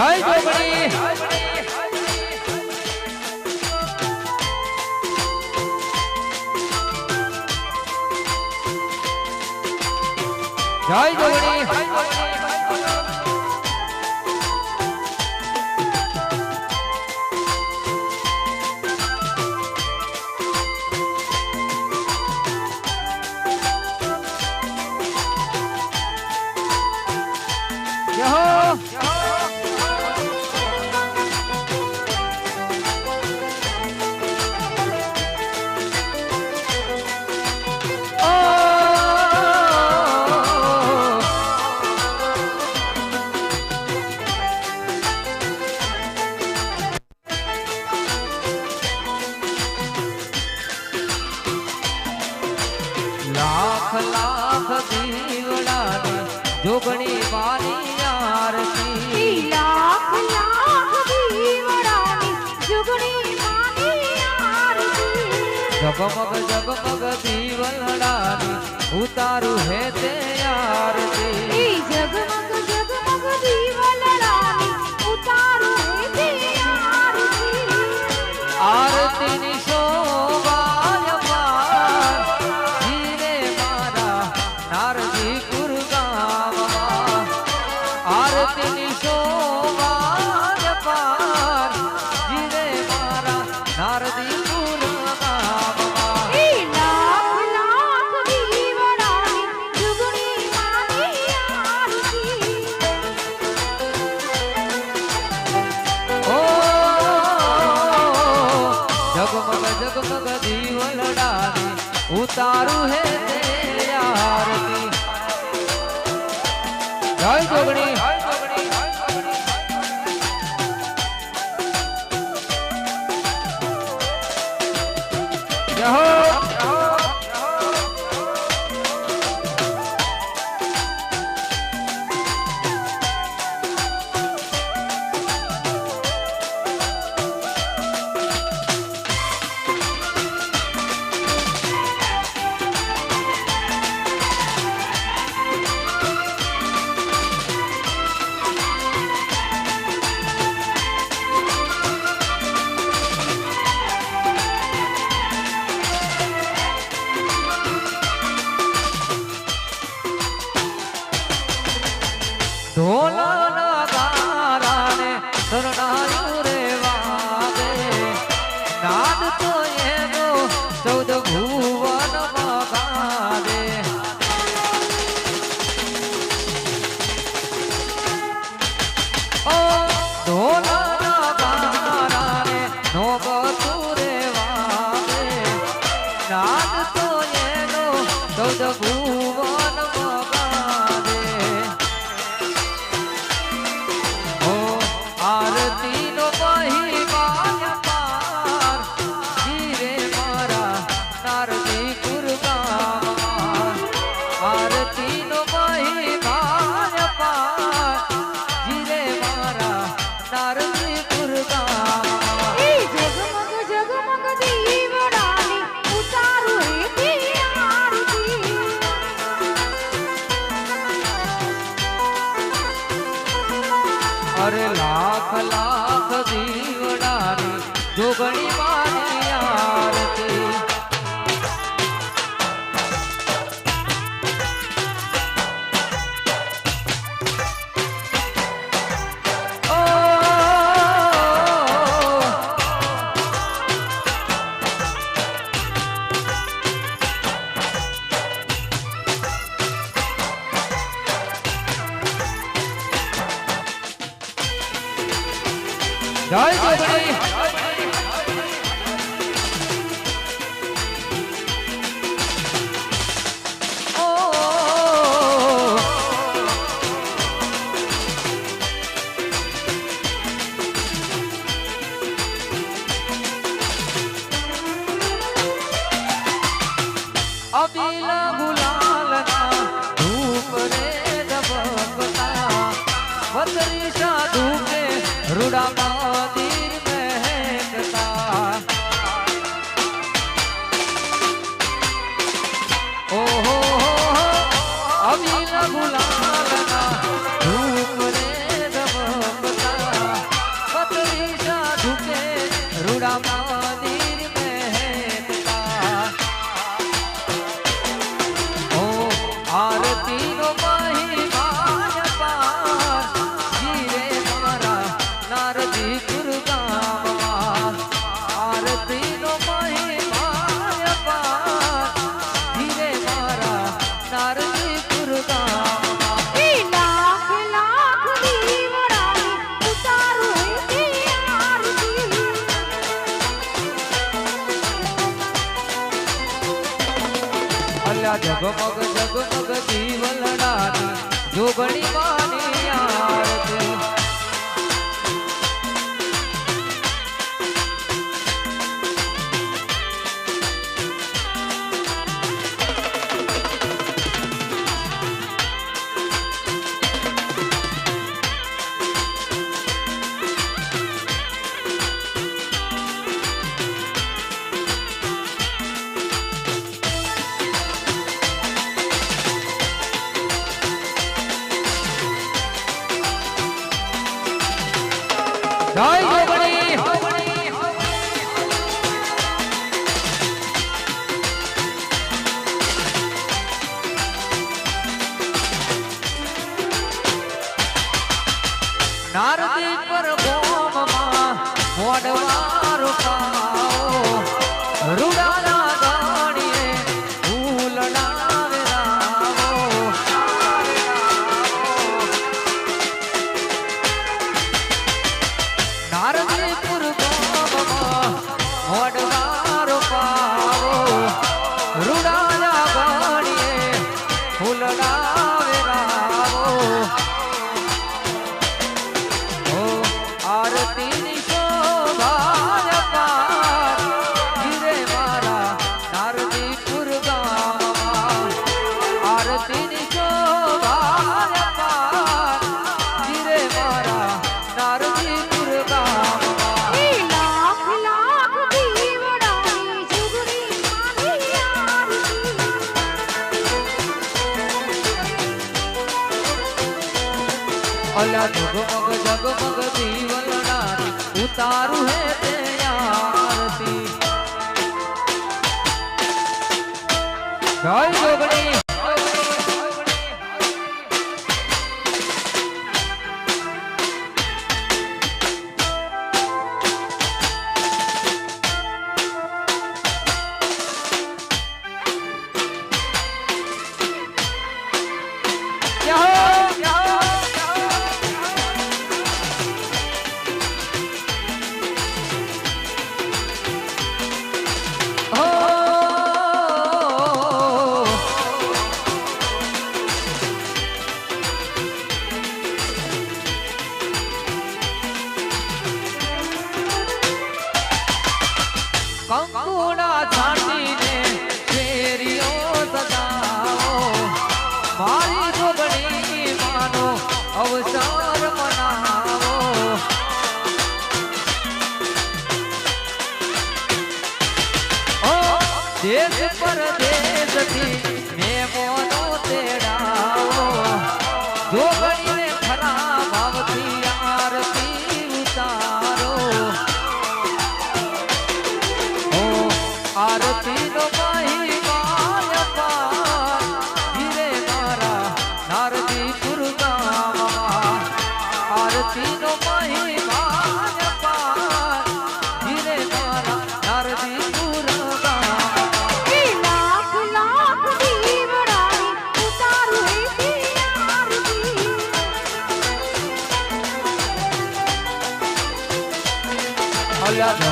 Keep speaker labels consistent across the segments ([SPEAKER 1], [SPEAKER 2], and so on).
[SPEAKER 1] જય જોગણી જય જોગણી લાખ દીવડાની જોગણી વાલી આરતી
[SPEAKER 2] લાખ લાખ દીવડાની જોગણી વાલી આરતી
[SPEAKER 1] જગમગ જગમગ દીવડાની ઉતારું હે તે આરતી.
[SPEAKER 2] જગમગ જગમગ દીવડાની ઉતારું હે તે આરતી.
[SPEAKER 1] આરતીની જગમગ દીવલડાની ઉતારું હે તે આરતી જય જોગણી લાખ લાખ દીવડાની જોગણી માની જય જોગણી અબીલા ગુલાલના ધૂપ રે ધબકતા વતરી સાધુ કે જય અલા જગમગ જગમગ જીવનડારી ઉતારું હે તે આરતી. જય જોગણી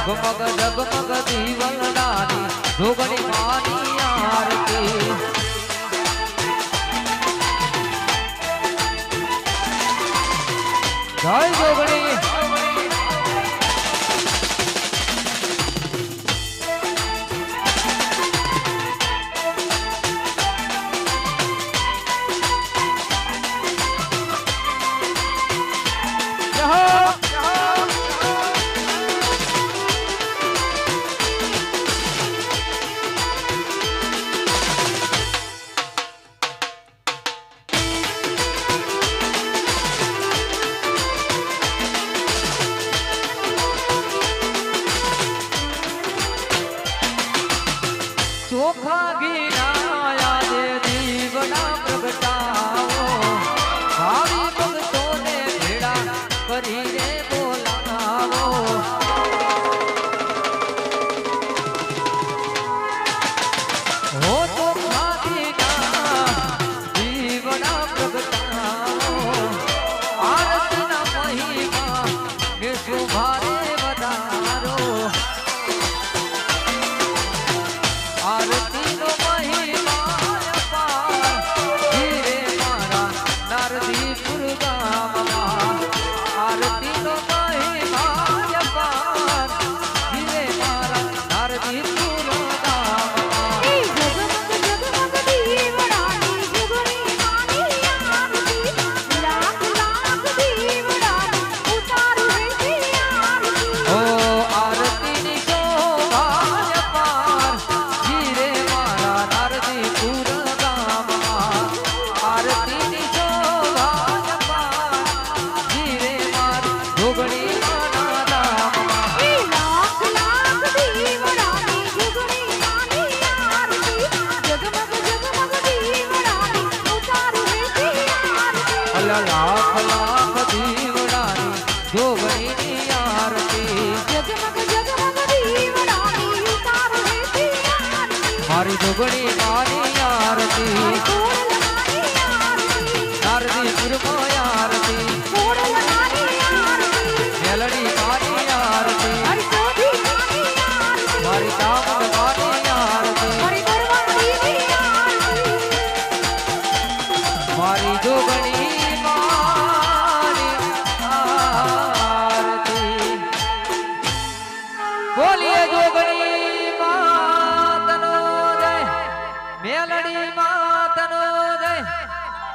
[SPEAKER 1] જગમગ જગમગ જીવન દાની જોગણી માની આરતી જય જોગણી જોગણીની આરતી.
[SPEAKER 2] જગમગ જગમગ દીવડાની તાર હે તી
[SPEAKER 1] મારી આરતી.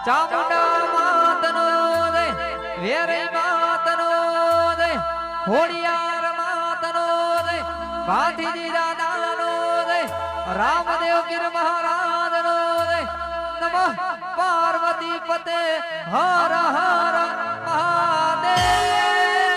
[SPEAKER 1] ચામુંડા માતનો દે વેરે માતનો દે હોડિયાર માતનો દે ભાતીજી દાદાનો દે રામદેવ ગીર મહારાજનો દે નમઃ પાર્વતી પતે હર હર મહાદેવ.